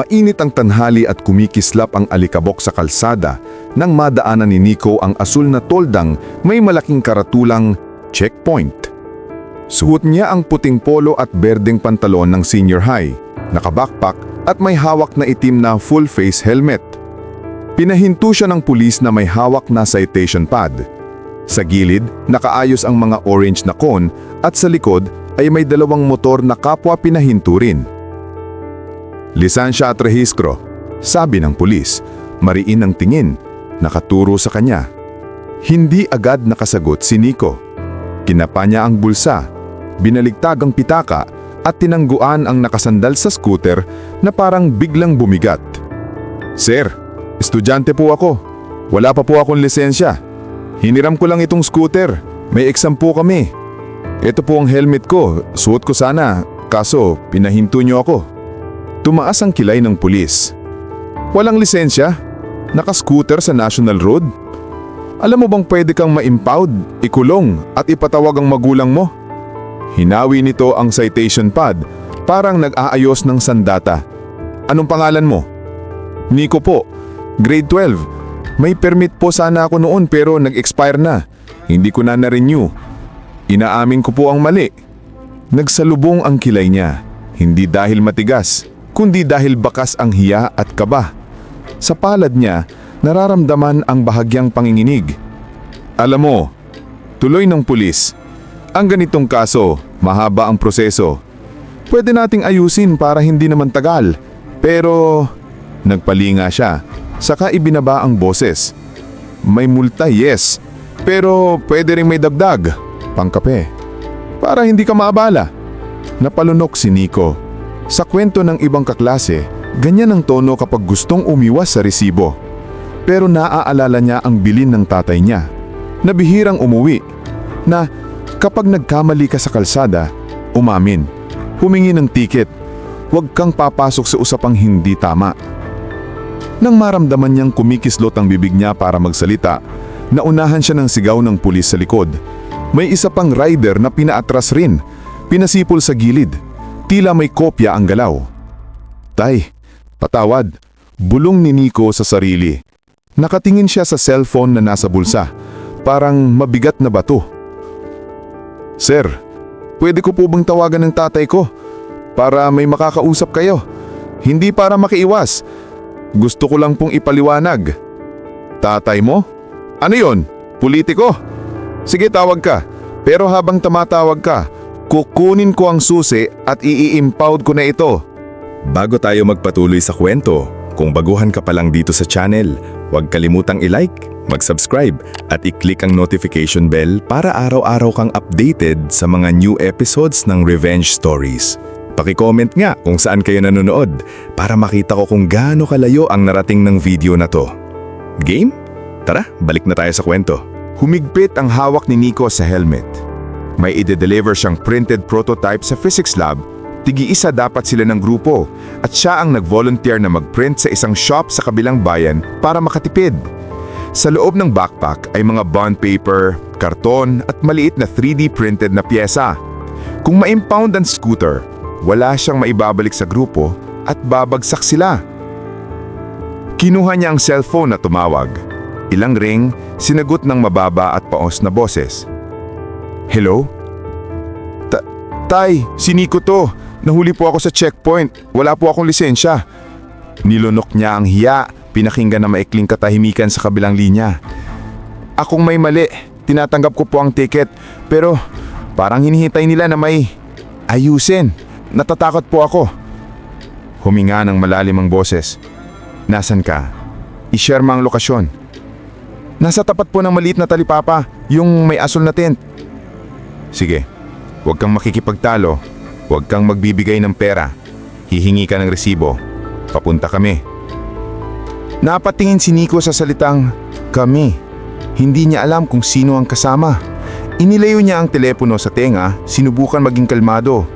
Mainit ang tanghali at kumikislap ang alikabok sa kalsada nang madaanan ni Nico ang asul na toldang may malaking karatulang checkpoint. Suot niya ang puting polo at berdeng pantalon ng senior high, nakabakpak at may hawak na itim na full-face helmet. Pinahinto siya ng pulis na may hawak na citation pad. Sa gilid, nakaayos ang mga orange na cone at sa likod ay may dalawang motor na kapwa pinahinto rin. Lisansya at rehistro, sabi ng pulis, mariin ang tingin, nakaturo sa kanya. Hindi agad nakasagot si Nico. Kinapa niya ang bulsa, binaligtag ang pitaka at tinangguan ang nakasandal sa scooter na parang biglang bumigat. Sir, estudyante po ako. Wala pa po akong lisensya. Hiniram ko lang itong scooter. May exam po kami. Ito po ang helmet ko. Suot ko sana. Kaso, pinahinto niyo ako. Tumaas ang kilay ng pulis. Walang lisensya? Naka-scooter sa National Road? Alam mo bang pwede kang ma-impound, ikulong at ipatawag ang magulang mo? Hinawi nito ang citation pad, parang nag-aayos ng sandata. Anong pangalan mo? Nico po, grade 12. May permit po sana ako noon pero nag-expire na. Hindi ko na na-renew. Inaamin ko po ang mali. Nagsalubong ang kilay niya, hindi dahil matigas, kundi dahil bakas ang hiya at kaba. Sa palad niya, nararamdaman ang bahagyang panginginig. Alam mo, tuloy ng pulis, ang ganitong kaso, mahaba ang proseso. Pwede nating ayusin para hindi naman tagal. Pero, nagpalinga siya. Saka ibinaba ang boses. May multa, yes. Pero pwede rin may dagdag. Pangkape. Para hindi ka maabala. Napalunok si Nico. Sa kwento ng ibang kaklase, ganyan ang tono kapag gustong umiwas sa resibo. Pero naaalala niya ang bilin ng tatay niya. Na bihirang umuwi. Na kapag nagkamali ka sa kalsada, umamin. Humingi ng tiket. Huwag kang papasok sa usapang hindi tama. Nang maramdaman niyang kumikislot ang bibig niya para magsalita, naunahan siya ng sigaw ng pulis sa likod. May isa pang rider na pinaatras rin, pinasipol sa gilid. Tila may kopya ang galaw. Tay, patawad. Bulong ni Nico sa sarili. Nakatingin siya sa cellphone na nasa bulsa. Parang mabigat na bato. Sir, pwede ko po bang tawagan ng tatay ko? Para may makakausap kayo. Hindi para makiiwas. Gusto ko lang pong ipaliwanag. Tatay mo? Ano yon? Politiko? Sige tawag ka. Pero habang tamatawag ka, kukunin ko ang susi at ii-impound ko na ito. Bago tayo magpatuloy sa kwento, kung baguhan ka pa lang dito sa channel, huwag kalimutang i-like, mag-subscribe at i-click ang notification bell para araw-araw kang updated sa mga new episodes ng Revenge Stories. Paki-comment nga kung saan kayo nanonood para makita ko kung gaano kalayo ang narating ng video na to. Game? Tara, balik na tayo sa kwento. Humigpit ang hawak ni Nico sa helmet. May ide-deliver siyang printed prototype sa physics lab. Tigi-isa dapat sila ng grupo at siya ang nag-volunteer na mag-print sa isang shop sa kabilang bayan para makatipid. Sa loob ng backpack ay mga bond paper, karton at maliit na 3D printed na pyesa. Kung ma-impound ang scooter, wala siyang maibabalik sa grupo at babagsak sila. Kinuha niya ang cellphone na tumawag. Ilang ring, sinagot ng mababa at paos na boses. Hello? Ta- tay, si Nico to. Nahuli po ako sa checkpoint. Wala po akong lisensya. Nilunok niya ang hiya, pinakinggan na maikling katahimikan sa kabilang linya. Akong may mali, tinatanggap ko po ang ticket. Pero parang hinihintay nila na may ayusin. Natatakot po ako. Huminga ng malalim ang boses. Nasaan ka? I-share mo ang lokasyon. Nasa tapat po ng maliit na talipapa, yung may asul na tent. Sige, huwag kang makikipagtalo. Huwag kang magbibigay ng pera. Hihingi ka ng resibo. Papunta kami. Napatingin si Nico sa salitang kami. Hindi niya alam kung sino ang kasama. Inilayo niya ang telepono sa tenga, sinubukan maging kalmado.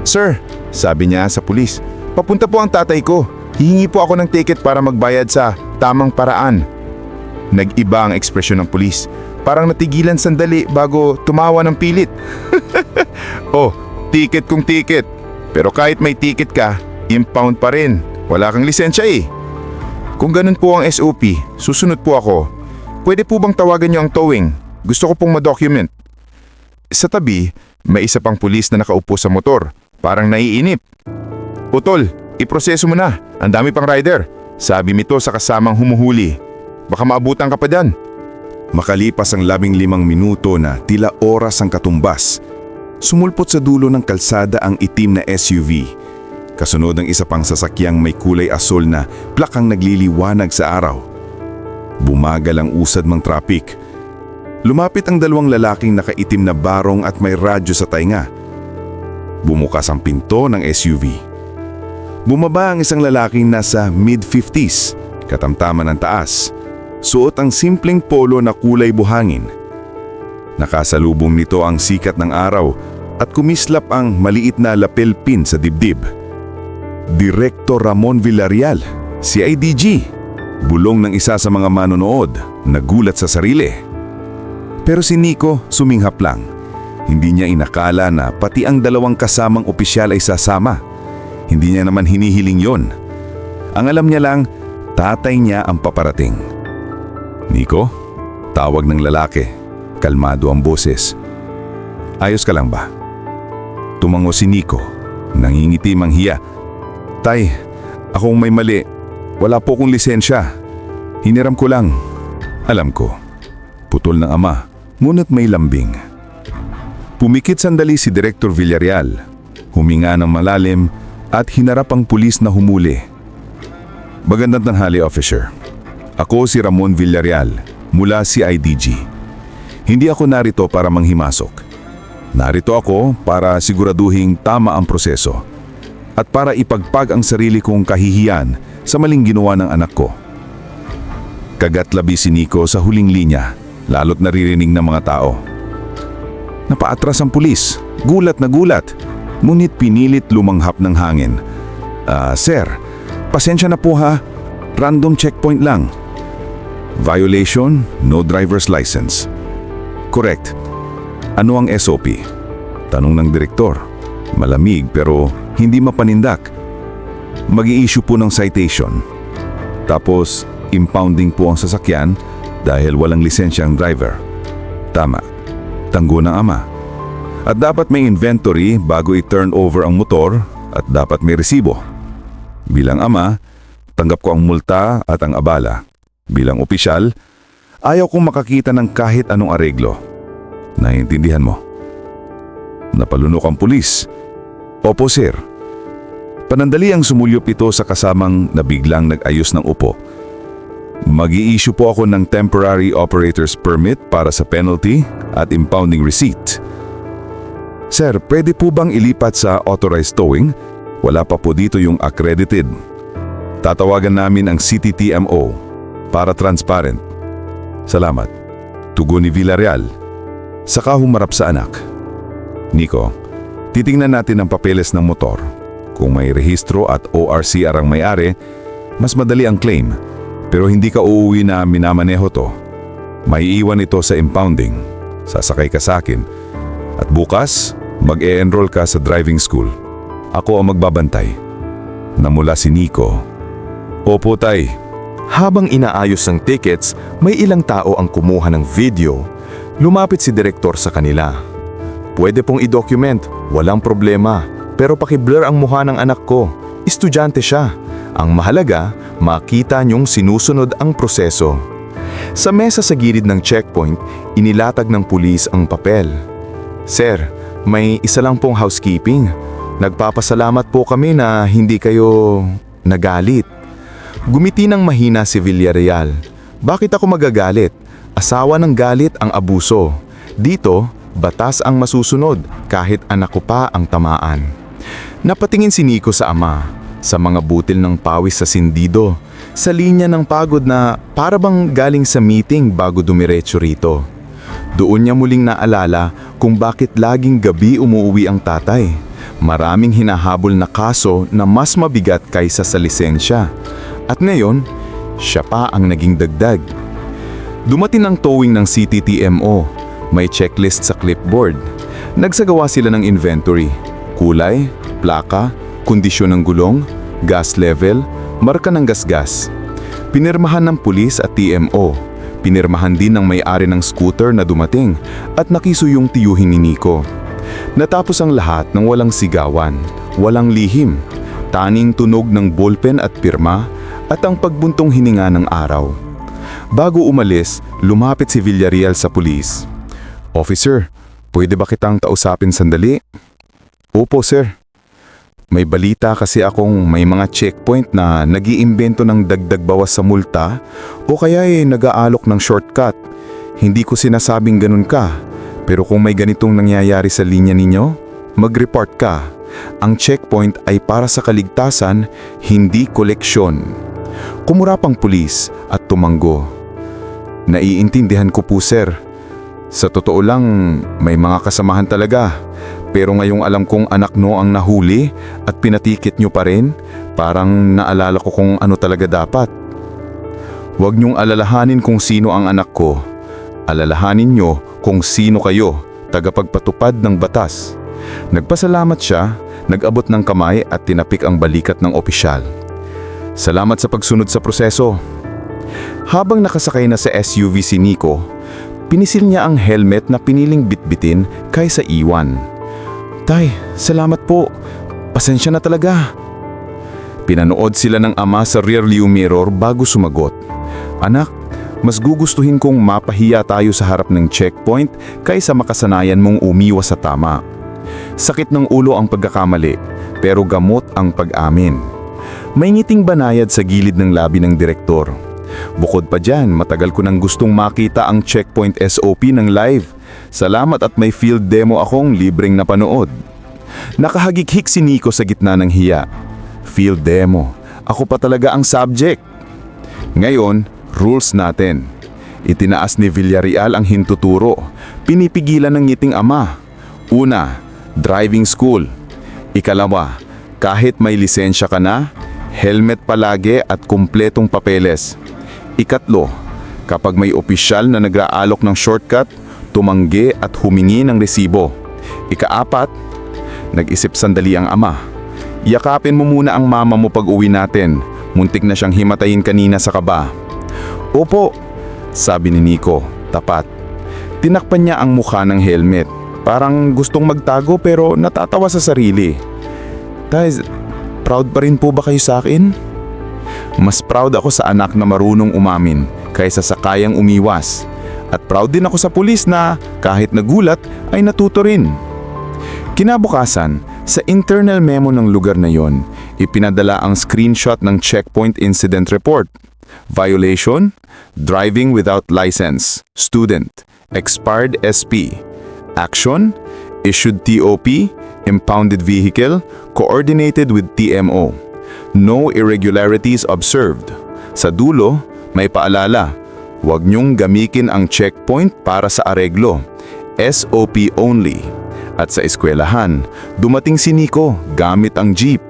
Sir, sabi niya sa pulis, papunta po ang tatay ko. Hihingi po ako ng ticket para magbayad sa tamang paraan. Nag-iba ang ekspresyon ng pulis. Parang natigilan sandali bago tumawa ng pilit. oh, ticket kung ticket. Pero kahit may ticket ka, impound pa rin. Wala kang lisensya eh. Kung ganun po ang SOP, susunod po ako. Pwede po bang tawagan niyo ang towing? Gusto ko pong ma-document. Sa tabi, may isa pang pulis na nakaupo sa motor. Parang naiinip. Utol, iproseso mo na. Ang dami pang rider. Sabi nito sa kasamang humuhuli. Baka maabutan ka pa dyan. Makalipas ang labing limang minuto na tila oras ang katumbas, sumulpot sa dulo ng kalsada ang itim na SUV. Kasunod ang isa pang sasakyang may kulay asol na plakang nagliliwanag sa araw. Bumagal ang usad mang traffic. Lumapit ang dalawang lalaking nakaitim na barong at may radyo sa tainga. Bumukas ang pinto ng SUV. Bumaba ang isang lalaking nasa mid-50s, katamtaman ng taas. Suot ang simpleng polo na kulay buhangin. Nakasalubong nito ang sikat ng araw at kumislap ang maliit na lapel pin sa dibdib. Direktor Ramon Villarreal, CIDG. Bulong ng isa sa mga manonood, nagulat sa sarili. Pero si Nico suminghap lang. Hindi niya inakala na pati ang dalawang kasamang opisyal ay sasama. Hindi niya naman hinihiling yon. Ang alam niya lang, tatay niya ang paparating. Nico? Tawag ng lalaki. Kalmado ang boses. Ayos ka lang ba? Tumango si Nico. Nangingiti mang hiya. Tay, akong may mali. Wala po akong lisensya. Hiniram ko lang. Alam ko. Putol ng ama, ngunit may lambing. Pumikit sandali si Director Villarreal. Huminga ng malalim at hinarap ang pulis na humuli. Magandang tanghali, officer. Ako si Ramon Villarreal, mula CIDG. Hindi ako narito para manghimasok. Narito ako para siguraduhing tama ang proseso at para ipagpag ang sarili kong kahihiyan sa maling ginawa ng anak ko. Kagatlabi si Nico sa huling linya, lalo't naririnig ng mga tao. Napaatras ang pulis, gulat na gulat, ngunit pinilit lumanghap ng hangin. Ah, sir, pasensya na po ha, random checkpoint lang. Violation, no driver's license. Correct. Ano ang SOP? Tanong ng direktor. Malamig pero hindi mapanindak. mag issue po ng citation. Tapos, impounding po ang sasakyan dahil walang lisensya ang driver. Tama. Tanggo ng ama. At dapat may inventory bago i-turn over ang motor at dapat may resibo. Bilang ama, tanggap ko ang multa at ang abala. Bilang opisyal, ayaw kong makakita ng kahit anong areglo. Naiintindihan mo? Napalunok ang pulis. Opo, sir. Panandali ang sumulyop ito sa kasamang na biglang nag-ayos ng upo. mag issue po ako ng temporary operator's permit para sa penalty at impounding receipt. Sir, pwede po bang ilipat sa authorized towing? Wala pa po dito yung accredited. Tatawagan namin ang CTTMO para transparent. Salamat. Tugon ni Villarreal. Saka humarap sa anak. Nico, titingnan natin ang papeles ng motor. Kung may rehistro at ORCR ang may-ari, mas madali ang claim. Pero hindi ka uuwi na minamaneho to. May iwan ito sa impounding. Sasakay ka sa akin. At bukas, mag-e-enroll ka sa driving school. Ako ang magbabantay. Namula si Nico. Opo tay, Habang inaayos ang tickets, may ilang tao ang kumuha ng video. Lumapit si direktor sa kanila. Pwede pong i-document, walang problema. Pero pakiblur ang mukha ng anak ko. Estudyante siya. Ang mahalaga, makita niyong sinusunod ang proseso. Sa mesa sa gilid ng checkpoint, inilatag ng pulis ang papel. Sir, may isa lang pong housekeeping. Nagpapasalamat po kami na hindi kayo nagalit. Gumiti ng mahina si Villarreal. Bakit ako magagalit? Asawa ng galit ang abuso. Dito, batas ang masusunod kahit anak ko pa ang tamaan. Napatingin si Nico sa ama, sa mga butil ng pawis sa sindido, sa linya ng pagod na para bang galing sa meeting bago dumiretso rito. Doon niya muling naalala kung bakit laging gabi umuuwi ang tatay. Maraming hinahabol na kaso na mas mabigat kaysa sa lisensya. At ngayon, siya pa ang naging dagdag. Dumating ang towing ng CTTMO. May checklist sa clipboard. Nagsagawa sila ng inventory. Kulay, plaka, kondisyon ng gulong, gas level, marka ng gasgas. Pinirmahan ng pulis at TMO. Pinirmahan din ng may-ari ng scooter na dumating at nakisuyong tiyuhin ni Nico. Natapos ang lahat ng walang sigawan, walang lihim, taning tunog ng ballpen at pirma at ang pagbuntong hininga ng araw. Bago umalis, lumapit si Villarreal sa pulis. Officer, pwede ba kitang kausapin sandali? Opo, sir. May balita kasi akong may mga checkpoint na nag-iimbento ng dagdag bawas sa multa o kaya eh nag-aalok ng shortcut. Hindi ko sinasabing ganun ka, pero kung may ganitong nangyayari sa linya ninyo, mag-report ka. Ang checkpoint ay para sa kaligtasan, hindi koleksyon. Kumurapang pulis at tumanggo. Naiintindihan ko po sir. Sa totoo lang, may mga kasamahan talaga. Pero ngayong alam kong anak no ang nahuli at pinatikit nyo pa rin, parang naalala ko kung ano talaga dapat. Huwag niyong alalahanin kung sino ang anak ko. Alalahanin niyo kung sino kayo, tagapagpatupad ng batas. Nagpasalamat siya, nag-abot ng kamay at tinapik ang balikat ng opisyal. Salamat sa pagsunod sa proseso. Habang nakasakay na sa SUV si Nico, pinisil niya ang helmet na piniling bitbitin kaysa iwan. Tay, salamat po. Pasensya na talaga. Pinanood sila ng ama sa rearview mirror bago sumagot. Anak, mas gugustuhin kong mapahiya tayo sa harap ng checkpoint kaysa makasanayan mong umiwas sa tama. Sakit ng ulo ang pagkakamali, pero gamot ang pag-amin. May ngiting banayad sa gilid ng labi ng direktor. Bukod pa dyan, matagal ko nang gustong makita ang checkpoint SOP ng live. Salamat at may field demo akong libreng napanood. Nakahagikhik si Nico sa gitna ng hiya. Field demo. Ako pa talaga ang subject. Ngayon, rules natin. Itinaas ni Villarreal ang hintuturo. Pinipigilan ng ngiting ama. Una, driving school. Ikalawa, kahit may lisensya ka na, helmet palagi at kumpletong papeles. Ikatlo, kapag may opisyal na nagraalok ng shortcut, tumanggi at humingi ng resibo. Ikaapat, nag-isip sandali ang ama. Yakapin mo muna ang mama mo pag uwi natin. Muntik na siyang himatayin kanina sa kaba. Opo, sabi ni Nico, tapat. Tinakpan niya ang mukha ng helmet. Parang gustong magtago pero natatawa sa sarili. Tay, proud pa rin po ba kayo sa akin? Mas proud ako sa anak na marunong umamin kaysa sa kayang umiwas. At proud din ako sa pulis na kahit nagulat ay natuto rin. Kinabukasan, sa internal memo ng lugar na yon, ipinadala ang screenshot ng checkpoint incident report. Violation, driving without license, student, expired SP. Action, issued TOP, impounded vehicle, coordinated with TMO. No irregularities observed. Sa dulo, may paalala, huwag niyong gamikin ang checkpoint para sa areglo. SOP only. At sa eskwelahan, dumating si Nico gamit ang jeep.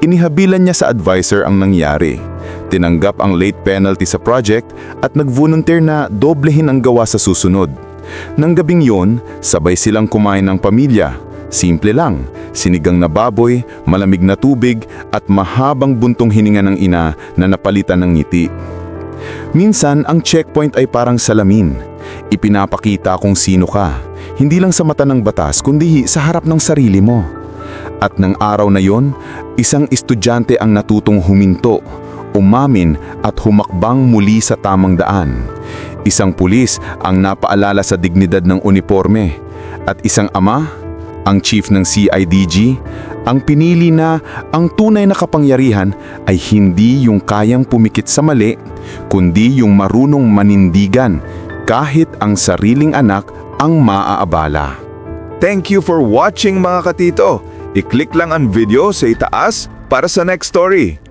Inihabilan niya sa advisor ang nangyari. Tinanggap ang late penalty sa project at nag-volunteer na doblehin ang gawa sa susunod. Nang gabing yon, sabay silang kumain ng pamilya. Simple lang, sinigang na baboy, malamig na tubig at mahabang buntong hininga ng ina na napalitan ng ngiti. Minsan, ang checkpoint ay parang salamin. Ipinapakita kung sino ka, hindi lang sa mata ng batas kundi sa harap ng sarili mo. At ng araw na yon, isang estudyante ang natutong huminto, umamin at humakbang muli sa tamang daan. Isang pulis ang napaalala sa dignidad ng uniforme at isang ama, ang chief ng CIDG, ang pinili na ang tunay na kapangyarihan ay hindi yung kayang pumikit sa mali, kundi yung marunong manindigan kahit ang sariling anak ang maaabala. Thank you for watching mga katito. I-click lang ang video sa itaas para sa next story.